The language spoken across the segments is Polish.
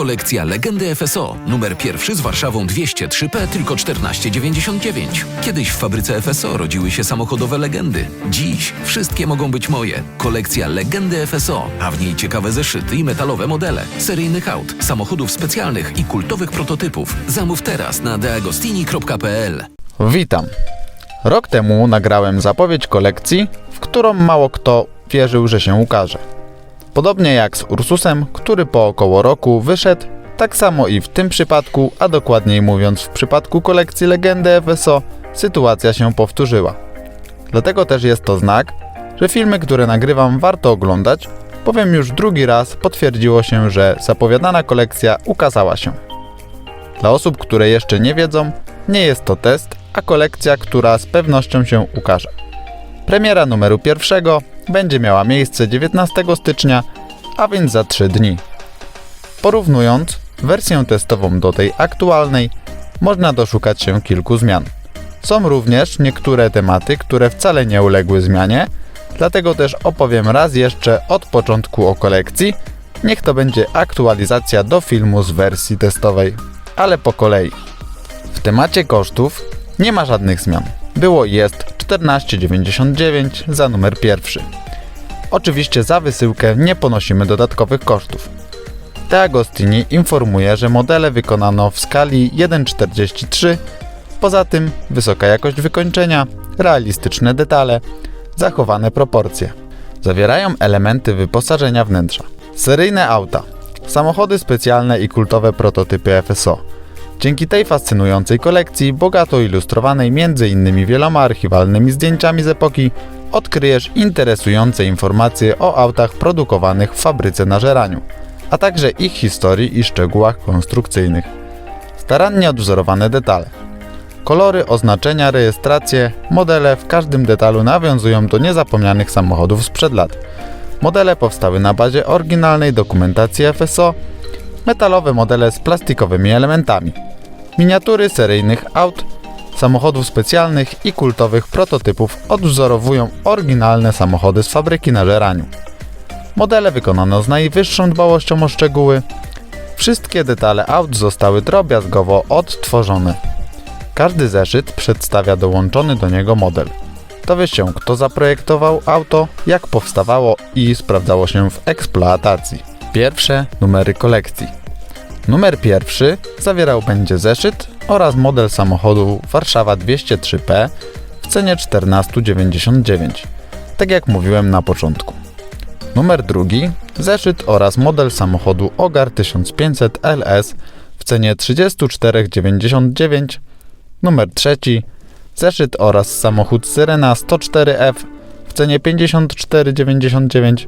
Kolekcja Legendy FSO. Numer pierwszy z Warszawą 203P tylko 14,99. Kiedyś w fabryce FSO rodziły się samochodowe legendy. Dziś wszystkie mogą być moje. Kolekcja Legendy FSO, a w niej ciekawe zeszyty i metalowe modele, seryjnych aut, samochodów specjalnych i kultowych prototypów. Zamów teraz na deagostini.pl. Witam. Rok temu nagrałem zapowiedź kolekcji, w którą mało kto wierzył, że się ukaże. Podobnie jak z Ursusem, który po około roku wyszedł, tak samo i w tym przypadku, a dokładniej mówiąc w przypadku kolekcji Legendy FSO, sytuacja się powtórzyła. Dlatego też jest to znak, że filmy, które nagrywam warto oglądać, bowiem już drugi raz potwierdziło się, że zapowiadana kolekcja ukazała się. Dla osób, które jeszcze nie wiedzą, nie jest to test, a kolekcja, która z pewnością się ukaże. Premiera numeru pierwszego będzie miała miejsce 19 stycznia, a więc za 3 dni. Porównując wersję testową do tej aktualnej, można doszukać się kilku zmian. Są również niektóre tematy, które wcale nie uległy zmianie, dlatego też opowiem raz jeszcze od początku o kolekcji. Niech to będzie aktualizacja do filmu z wersji testowej, ale po kolei. W temacie kosztów nie ma żadnych zmian. Było i jest 14,99 za numer pierwszy. Oczywiście za wysyłkę nie ponosimy dodatkowych kosztów. De Agostini informuje, że modele wykonano w skali 1,43, poza tym wysoka jakość wykończenia, realistyczne detale, zachowane proporcje. Zawierają elementy wyposażenia wnętrza. Seryjne auta, samochody specjalne i kultowe prototypy FSO. Dzięki tej fascynującej kolekcji, bogato ilustrowanej m.in. wieloma archiwalnymi zdjęciami z epoki, odkryjesz interesujące informacje o autach produkowanych w fabryce na żeraniu, a także ich historii i szczegółach konstrukcyjnych. Starannie odwzorowane detale. Kolory, oznaczenia, rejestracje, modele w każdym detalu nawiązują do niezapomnianych samochodów sprzed lat. Modele powstały na bazie oryginalnej dokumentacji FSO, metalowe modele z plastikowymi elementami, miniatury seryjnych aut, samochodów specjalnych i kultowych prototypów odwzorowują oryginalne samochody z fabryki na żeraniu. Modele wykonano z najwyższą dbałością o szczegóły. Wszystkie detale aut zostały drobiazgowo odtworzone. Każdy zeszyt przedstawia dołączony do niego model. Dowie się, kto zaprojektował auto, jak powstawało i sprawdzało się w eksploatacji. Pierwsze numery kolekcji. Numer pierwszy zawierał będzie zeszyt oraz model samochodu Warszawa 203P w cenie 14,99, tak jak mówiłem na początku. Numer drugi zeszyt oraz model samochodu Ogar 1500 LS w cenie 34,99. Numer trzeci zeszyt oraz samochód Syrena 104F w cenie 54,99.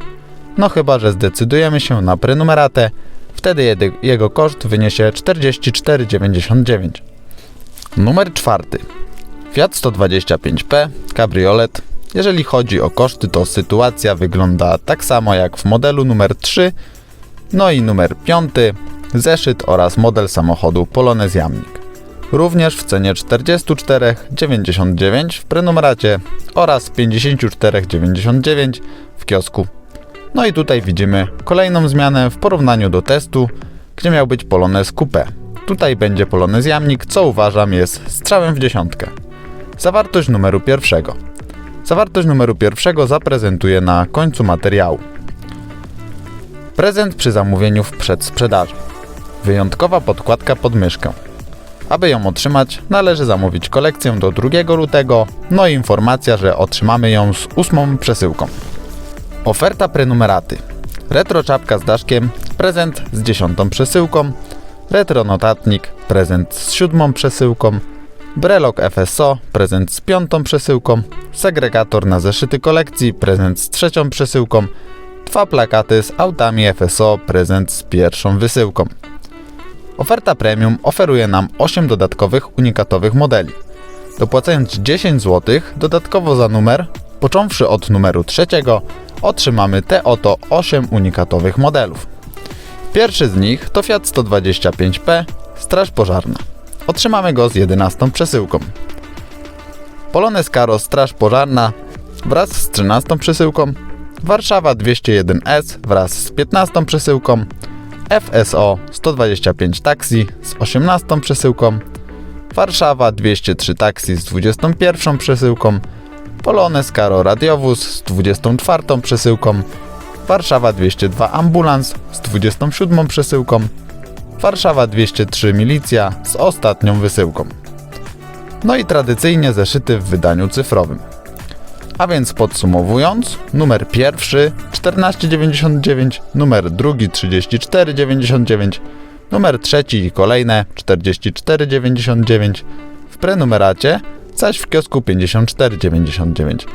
No chyba, że zdecydujemy się na prenumeratę, wtedy jego koszt wyniesie 44,99. Numer czwarty. Fiat 125P Cabriolet. Jeżeli chodzi o koszty, to sytuacja wygląda tak samo jak w modelu numer 3, no i numer 5, zeszyt oraz model samochodu Polonez Jamnik. Również w cenie 44,99 w prenumeracie oraz 54,99 w kiosku. No i tutaj widzimy kolejną zmianę w porównaniu do testu, gdzie miał być Polonez Coupe. Tutaj będzie Polonez Jamnik, co uważam jest strzałem w dziesiątkę. Zawartość numeru pierwszego. Zawartość numeru pierwszego zaprezentuję na końcu materiału. Prezent przy zamówieniu w przedsprzedaży. Wyjątkowa podkładka pod myszkę. Aby ją otrzymać, należy zamówić kolekcję do 2 lutego, no i informacja, że otrzymamy ją z ósmą przesyłką. Oferta prenumeraty. Retro czapka z daszkiem, prezent z dziesiątą przesyłką, retro notatnik, prezent z siódmą przesyłką, brelok FSO, prezent z piątą przesyłką, segregator na zeszyty kolekcji, prezent z trzecią przesyłką, dwa plakaty z autami FSO, prezent z pierwszą wysyłką. Oferta premium oferuje nam 8 dodatkowych unikatowych modeli. Dopłacając 10 zł dodatkowo za numer, począwszy od numeru trzeciego, otrzymamy te oto 8 unikatowych modelów. Pierwszy z nich to Fiat 125P Straż Pożarna. Otrzymamy go z 11 przesyłką. Polonez Caro Straż Pożarna wraz z 13 przesyłką. Warszawa 201S wraz z 15 przesyłką. FSO 125 taksi z 18 przesyłką, Warszawa 203 taksi z 21 przesyłką, Polones Karo Radiowóz z 24 przesyłką, Warszawa 202 Ambulans z 27 przesyłką, Warszawa 203 Milicja z ostatnią wysyłką. No i tradycyjnie zeszyty w wydaniu cyfrowym. A więc podsumowując, numer pierwszy 1499, numer drugi 3499, numer trzeci i kolejne 4499 w prenumeracie, zaś w kiosku 5499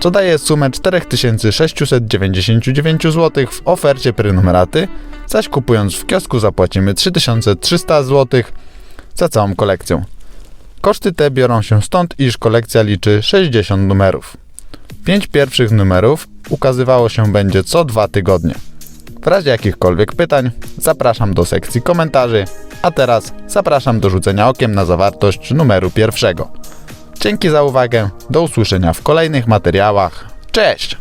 co daje sumę 4699 zł w ofercie prenumeraty, zaś kupując w kiosku zapłacimy 3300 zł za całą kolekcję. Koszty te biorą się stąd, iż kolekcja liczy 60 numerów. Pięć pierwszych numerów ukazywało się będzie co dwa tygodnie. W razie jakichkolwiek pytań zapraszam do sekcji komentarzy, a teraz zapraszam do rzucenia okiem na zawartość numeru pierwszego. Dzięki za uwagę, do usłyszenia w kolejnych materiałach. Cześć!